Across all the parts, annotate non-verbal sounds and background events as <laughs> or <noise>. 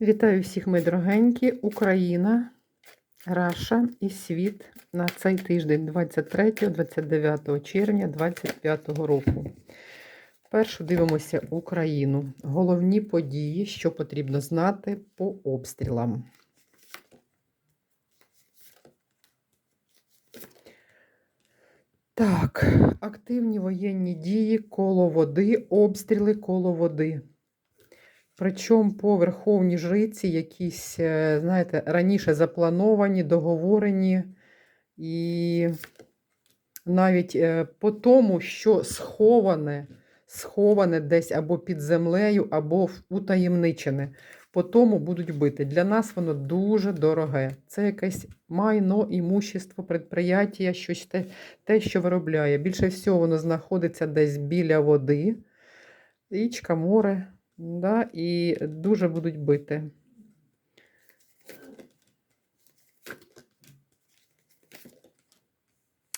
Вітаю всіх, мої дорогенькі. Україна, Раша і світ на цей тиждень 23-29 червня 2025 року. Першу дивимося Україну. Головні події, що потрібно знати по обстрілам. Так, активні воєнні дії коло води, обстріли коло води. Причому по Верховній Жриці якісь, е, знаєте, раніше заплановані, договорені, і навіть е, по тому, що сховане, сховане десь або під землею, або утаємничене, по тому будуть бити. Для нас воно дуже дороге. Це якесь майно, імущество, предприяття, щось те, те, що виробляє. Більше всього воно знаходиться десь біля води, річка, море. Да, і дуже будуть бити.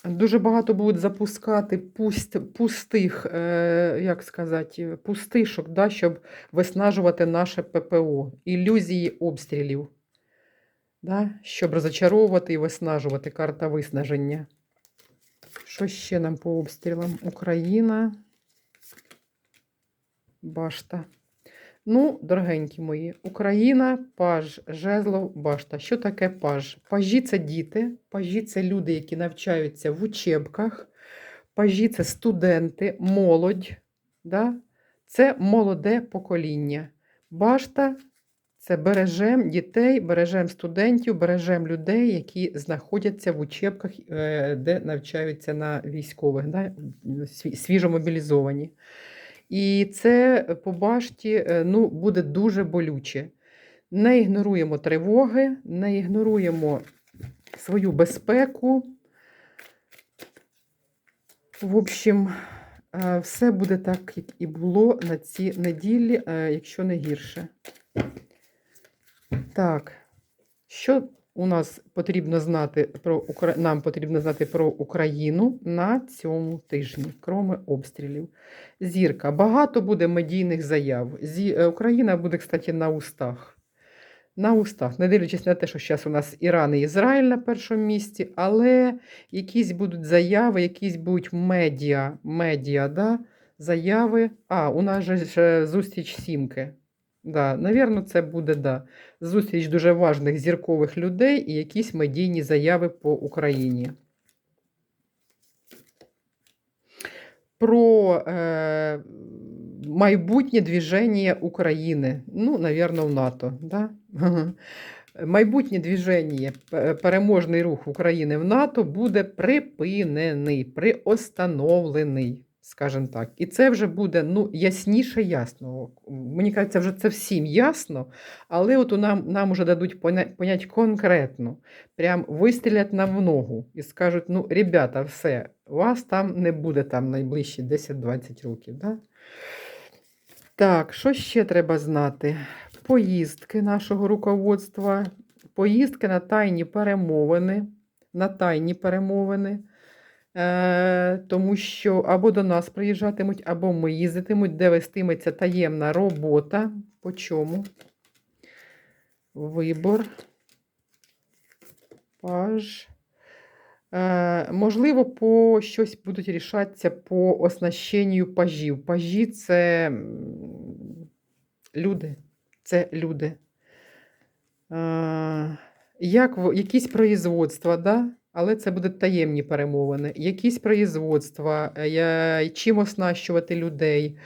Дуже багато будуть запускати пуст, пустих, е, як сказати, пустишок, да, щоб виснажувати наше ППО, ілюзії обстрілів, да, щоб розочаровувати і виснажувати карта виснаження. Що ще нам по обстрілам? Україна. Башта. Ну, дорогенькі мої, Україна, паж, жезлов, башта. Що таке паж? Пажі це діти, пажі це люди, які навчаються в учебках, пажі це студенти, молодь. Да? Це молоде покоління. Башта це бережем дітей, бережем студентів, бережем людей, які знаходяться в учебках, е, де навчаються на військових, да? сві- свіжомобілізовані. І це по башті е, ну, буде дуже болюче. Не ігноруємо тривоги, не ігноруємо свою безпеку. В общем, е, все буде так, як і було на ці неділі, е, якщо не гірше. Так, що у нас потрібно знати про нам потрібно знати про Україну на цьому тижні, кроме обстрілів. Зірка. Багато буде медійних заяв. Зі... е, Україна буде, кстати, на устах. На устах, не дивлячись на те, що зараз у нас Іран і Ізраїль на першому місці, але якісь будуть заяви, якісь будуть медіа, медіа, да? заяви. А, у нас же е, зустріч сімки. Да, навірно, це буде да. зустріч дуже важних зіркових людей і якісь медійні заяви по Україні. Про е, майбутнє движення України. Ну, навірно, в НАТО. Да? <laughs> Майбутнє движення, переможний рух України в НАТО буде припинений, приостановлений, скажімо так. І це вже буде ну, ясніше ясно. Мені кажеться, вже це всім ясно, але от у нам, нам вже дадуть поня- понять конкретно, прям вистрілять нам в ногу і скажуть: ну, ребята, все, вас там не буде там найближчі 10-20 років. Да? Так, що ще треба знати? Поїздки нашого руководства, поїздки на тайні перемовини, на тайні перемовини, тому що або до нас приїжджатимуть, або ми їздитимуть, де вестиметься таємна робота. По чому? Вибор. Паж. Е, можливо, по щось будуть рішатися по оснащенню пажів. Пажі це люди. Це люди. Е, як, якісь производства, да? Але це будуть таємні перемовини. Якісь производства, е, чим оснащувати людей,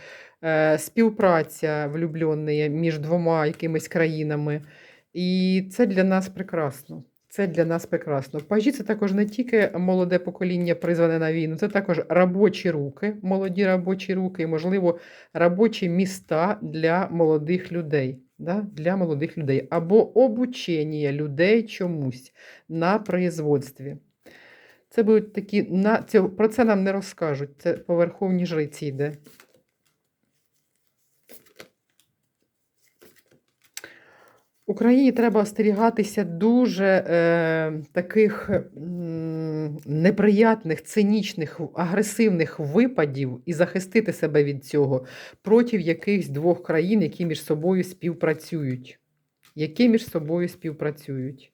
е, співпраця влюблені між двома якимись країнами. І це для нас прекрасно. Це для нас прекрасно. Пажі це також не тільки молоде покоління призване на війну, це також робочі руки, молоді робочі руки, і, можливо, робочі міста для молодих людей. Да? Для молодих людей. Або обучення людей чомусь на производстві. Це будуть такі, на, про це нам не розкажуть. Це поверховні жриці йде. Україні треба остерігатися дуже е, таких м, неприятних, цинічних, агресивних випадів і захистити себе від цього проти якихось двох країн, які між собою співпрацюють. які між собою співпрацюють.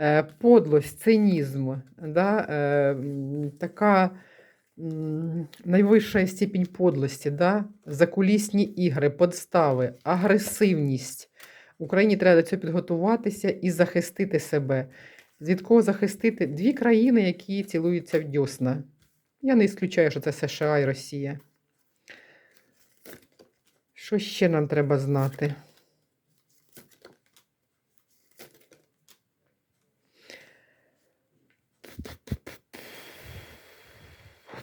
Е, Подлость, цинізм, да, е, така найвища степінь подлості, да, закулісні ігри, подстави, агресивність. Україні треба до цього підготуватися і захистити себе. Від кого захистити? Дві країни, які цілуються в дьосна. Я не ісключаю, що це США і Росія. Що ще нам треба знати?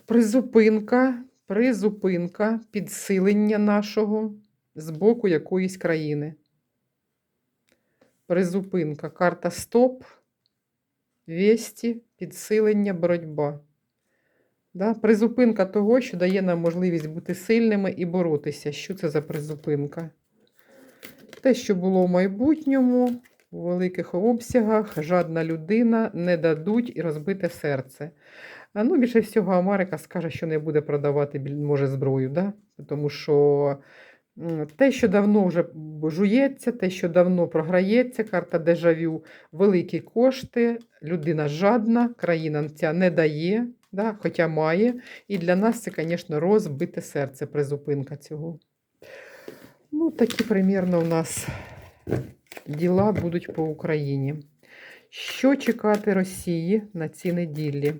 Призупинка, призупинка підсилення нашого з боку якоїсь країни. Призупинка. Карта стоп, весті, підсилення, боротьба. Да? Призупинка того, що дає нам можливість бути сильними і боротися. Що це за призупинка? Те, що було в майбутньому, у великих обсягах, жадна людина, не дадуть і розбите серце. А ну, більше всього, Америка скаже, що не буде продавати може зброю, да? тому що те, що давно вже жується, те, що давно програється, карта дежавю, великі кошти, людина жадна, країна ця не дає, да? хоча має. І для нас це, звісно, розбите серце, призупинка цього. Ну, такі примірно у нас діла будуть по Україні. Що чекати Росії на ці неділі?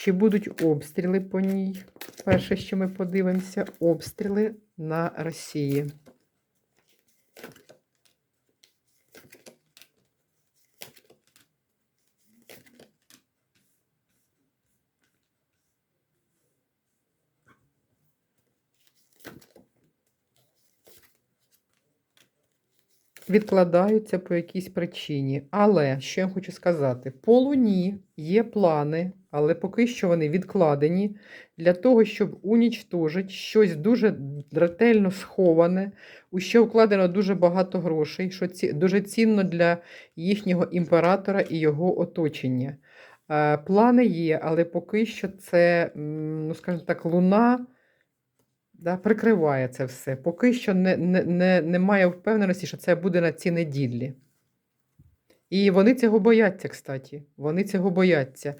Чи будуть обстріли по ній? Перше, що ми подивимося, обстріли на Росії. Відкладаються по якійсь причині. Але що я хочу сказати: по Луні є плани, але поки що вони відкладені для того, щоб унічтожити щось дуже ретельно сховане, у що вкладено дуже багато грошей, що ці, дуже цінно для їхнього імператора і його оточення. Е, плани є, але поки що це, ну скажімо так, луна. Да, прикриває це все. Поки що не, не, не, немає впевненості, що це буде на ці неділі. І вони цього бояться, кстати. Вони цього бояться.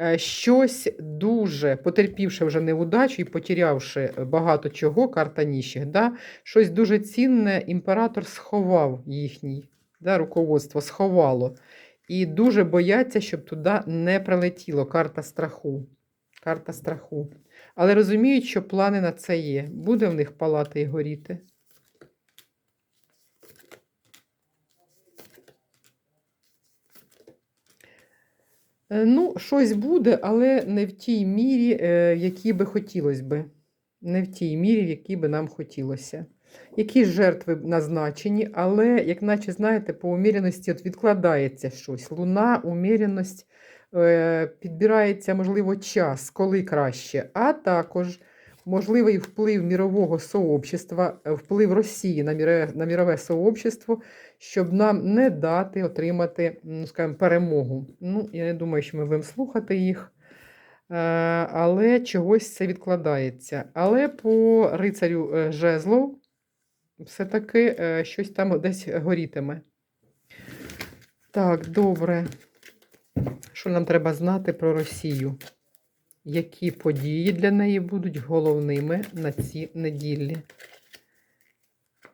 Е, Щось дуже потерпівши вже неудачу і потерявши багато чого, карта ніщих, да, щось дуже цінне імператор сховав їхній, да, руководство сховало. І дуже бояться, щоб туди не прилетіло. Карта страху. Карта страху. Але розуміють, що плани на це є. Буде в них палати і горіти. Е, Ну, щось буде, але не в тій мірі, е, в якій би хотілося би. Не в тій мірі, в якій би нам хотілося. Якісь жертви назначені, але, як наче, знаєте, по уміряності от відкладається щось. Луна, уміряність, е, підбирається, можливо, час, коли краще, а також можливий вплив мірового сообщества, е, вплив Росії на міре, на мірове сообщество, щоб нам не дати отримати, ну, скажімо, перемогу. Ну, я не думаю, що ми будемо слухати їх. Е, Але чогось це відкладається. Але по рицарю е, жезлов все-таки е, щось там десь горітиме. Так, добре. Що нам треба знати про Росію? Які події для неї будуть головними на ці неділі,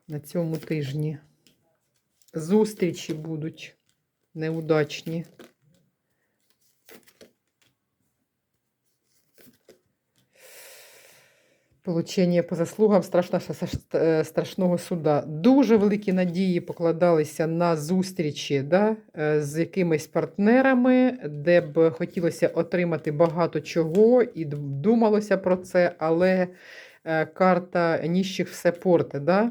на цьому тижні? Зустрічі будуть неудачні. Получення по заслугам е, страшного суда. Дуже великі надії покладалися на зустрічі да, е, з якимись партнерами, де б хотілося отримати багато чого, і думалося про це, але е, карта ніщих все порте. Да?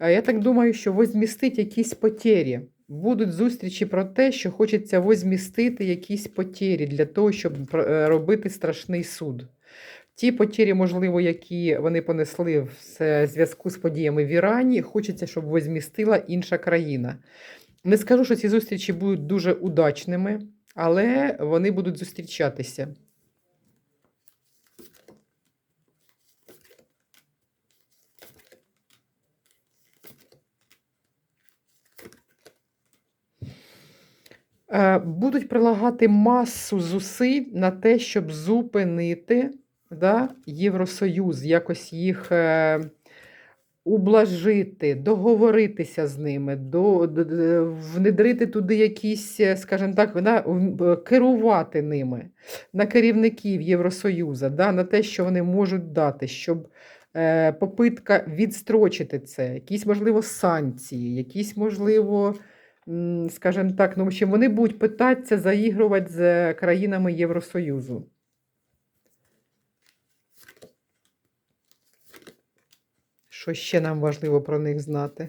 Я так думаю, що возмістить якісь потері. Будуть зустрічі про те, що хочеться возмістити якісь потері для того, щоб е, робити страшний суд. Ті потері, можливо, які вони понесли в зв'язку з подіями в Ірані, хочеться, щоб возмістила інша країна. Не скажу, що ці зустрічі будуть дуже удачними, але вони будуть зустрічатися. Е, Будуть прилагати масу зусиль на те, щоб зупинити да, Євросоюз, якось їх е, ублажити, договоритися з ними, до, внедрити туди якісь, е, скажімо так, в- е, керувати ними, на керівників Євросоюзу, да, на те, що вони можуть дати, щоб попитка відстрочити це, якісь, можливо, санкції, якісь, можливо, скажімо так, ну, общем, вони будуть питатися заігрувати з країнами Євросоюзу. Що ще нам важливо про них знати?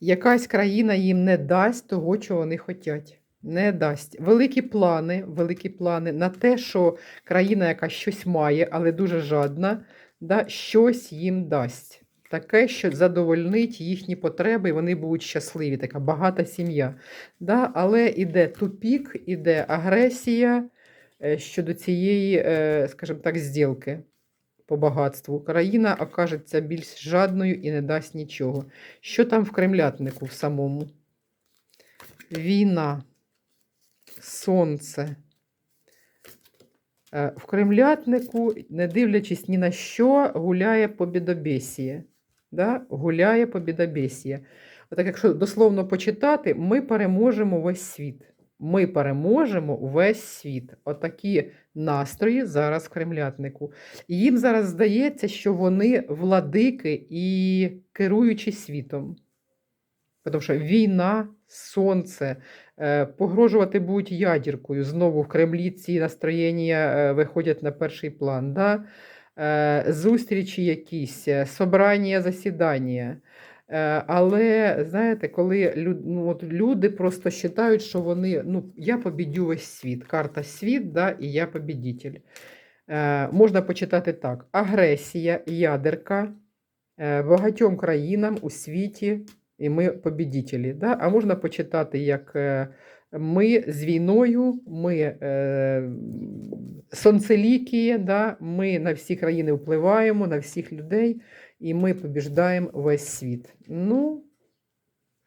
Якась країна їм не дасть того, чого вони хочуть. Не дасть. Великі плани, великі плани на те, що країна, яка щось має, але дуже жадна, да, щось їм дасть. Таке, що задовольнить їхні потреби, і вони будуть щасливі, така багата сім'я. Да? Але іде тупік, іде агресія е, щодо цієї, е, скажімо так, зділки по багатству. Країна окажеться більш жадною і не дасть нічого. Що там в кремлятнику в самому? Війна, сонце. Е, В кремлятнику, не дивлячись ні на що, гуляє побідобєсіє. Да? Гуляє побідобєсіє. Отак, якщо дословно почитати, ми переможемо весь світ. Ми переможемо весь світ. Отакі настрої зараз в кремлятнику. Їм зараз здається, що вони владики і керуючі світом. Тому що війна, сонце, е, погрожувати будуть ядіркою. Знову в Кремлі ці настроєння е, виходять на перший план. Да? Е, Зустрічі якісь, собрання, засідання. Е, Але знаєте, коли ну, от люди просто вважають, що вони, ну, я побідю весь світ, карта світ, да, і я побідітель. Е, Можна почитати так: агресія, ядерка е, багатьом країнам у світі, і ми побідітелі. Да? А можна почитати, як е, ми з війною, ми е, сонцелікі, да? ми на всі країни впливаємо, на всіх людей, і ми побіждаємо весь світ. Ну,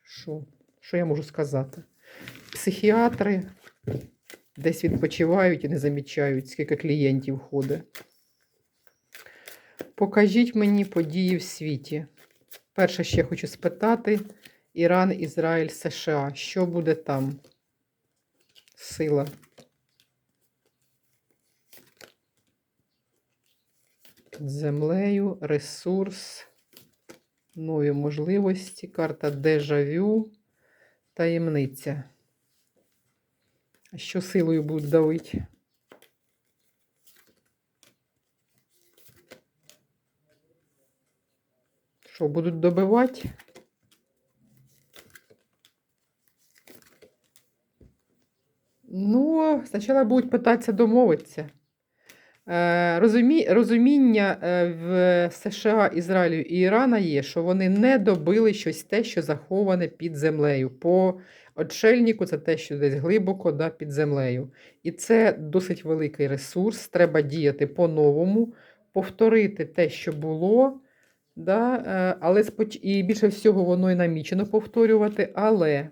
що? Що я можу сказати? Психіатри десь відпочивають і не замічають, скільки клієнтів ходить. Покажіть мені події в світі. Перше, ще хочу спитати: Іран, Ізраїль, США. Що буде там? Сила. Землею, ресурс, нові можливості, карта дежавю, таємниця. Що силою будуть давити? Що, будуть добивати? Ну, спочатку будуть питатися домовитися. Е, розумі, розуміння е, в США, Ізраїлю і Ірана є, що вони не добили щось те, що заховане під землею. По отшельнику це те, що десь глибоко да, під землею. І це досить великий ресурс. Треба діяти по-новому, повторити те, що було. Да, е, але. І більше всього воно і намічено повторювати, але.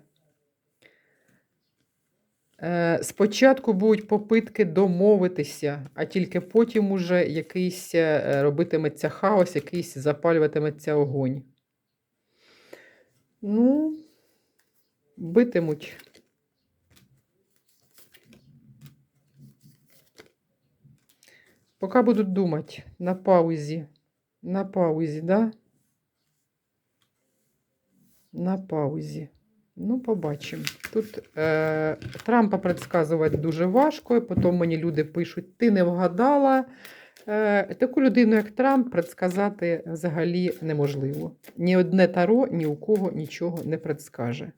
Е, Спочатку будуть попитки домовитися, а тільки потім уже якийсь е, робитиметься хаос, якийсь запалюватиметься огонь. Ну, битимуть. Поки будуть думати на паузі. На паузі, да? На паузі. Ну, побачимо. Тут е, Трампа предсказувати дуже важко, і потім мені люди пишуть, ти не вгадала. Е, таку людину, як Трамп, предсказати взагалі неможливо. Ні одне таро ні у кого нічого не предскаже.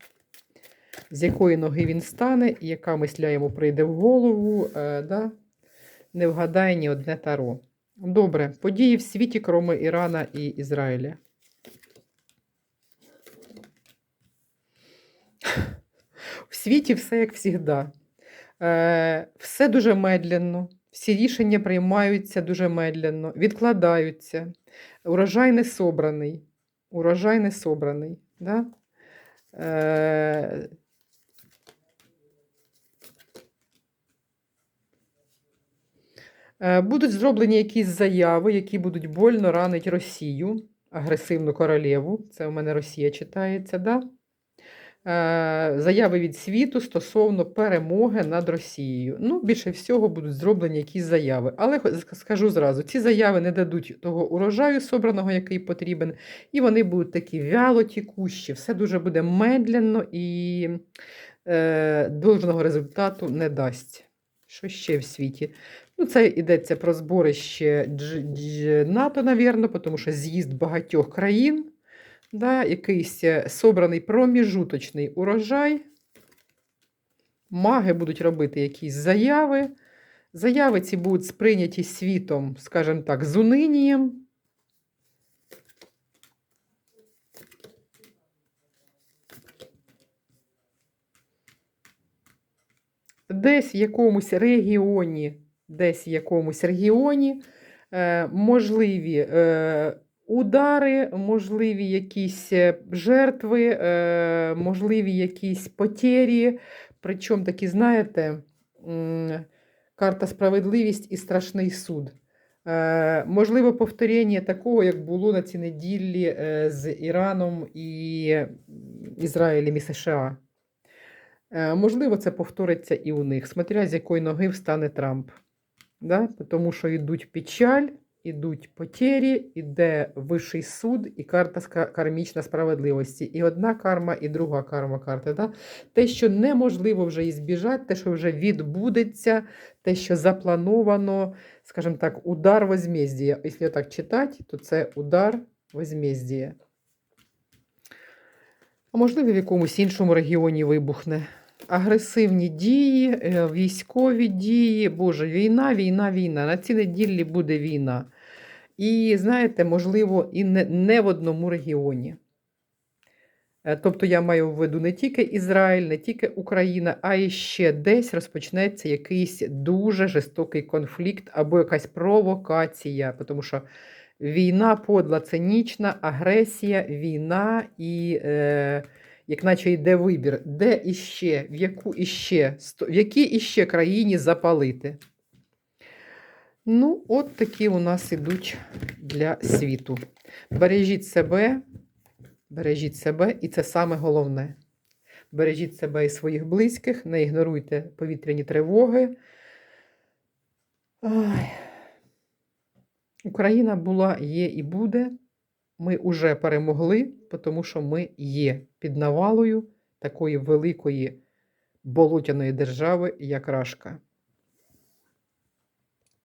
З якої ноги він стане, і яка мисля йому прийде в голову, е, да? не вгадає ні одне таро. Добре, події в світі, крім Ірана і Ізраїля. світі все як завжди. Е, все дуже медленно, всі рішення приймаються дуже медленно, відкладаються. Урожай не собраний. Урожай не собраний. Да? Е, е, Будуть зроблені якісь заяви, які будуть больно ранить Росію, агресивну королеву. Це у мене Росія читається, да? Е, Заяви від світу стосовно перемоги над Росією. Ну, більше всього будуть зроблені якісь заяви. Але скажу зразу: ці заяви не дадуть того урожаю собраного, який потрібен, і вони будуть такі вяло тікущі, все дуже буде медленно і е, должного результату не дасть. Що ще в світі? Ну, це йдеться про зборище НАТО, навірно, тому що з'їзд багатьох країн, да, якийсь е, собраний проміжуточний урожай. Маги будуть робити якісь заяви. Заяви ці будуть сприйняті світом, скажімо так, з униннієм. Десь в якомусь регіоні, десь в якомусь регіоні е, можливі е, удари, можливі якісь е, жертви, е, можливі якісь потері. Причому такі, знаєте, карта справедливість і страшний суд. Е, можливо, повторення такого, як було на цій неділі з Іраном і Ізраїлем і США. Можливо, це повториться і у них, смотря з якої ноги встане Трамп. Да? Тому що йдуть печаль, ідуть потері, іде вищий суд і карта кармічна справедливості. І одна карма, і друга карма карти. Да? Те, що неможливо вже і збіжати, те, що вже відбудеться, те, що заплановано, скажімо так, удар возмездія. Якщо так читати, то це удар возмездія. А можливо, в якомусь іншому регіоні вибухне. Агресивні дії, е, військові дії. Боже, війна, війна, війна. На цій неділі буде війна. І знаєте, можливо, і не, не в одному регіоні. Е, Тобто я маю в виду не тільки Ізраїль, не тільки Україна, а і ще десь розпочнеться якийсь дуже жорстокий конфлікт або якась провокація. Тому що війна подла, цинічна, агресія, війна і. Е, як наче йде вибір, де іще, в яку іще, в якій іще країні запалити. Ну, от такі у нас ідуть для світу. Бережіть себе, бережіть себе, і це саме головне. Бережіть себе і своїх близьких, не ігноруйте повітряні тривоги. Ай. Україна була, є і буде. Ми вже перемогли, тому що ми є під навалою такої великої болотяної держави, як Рашка.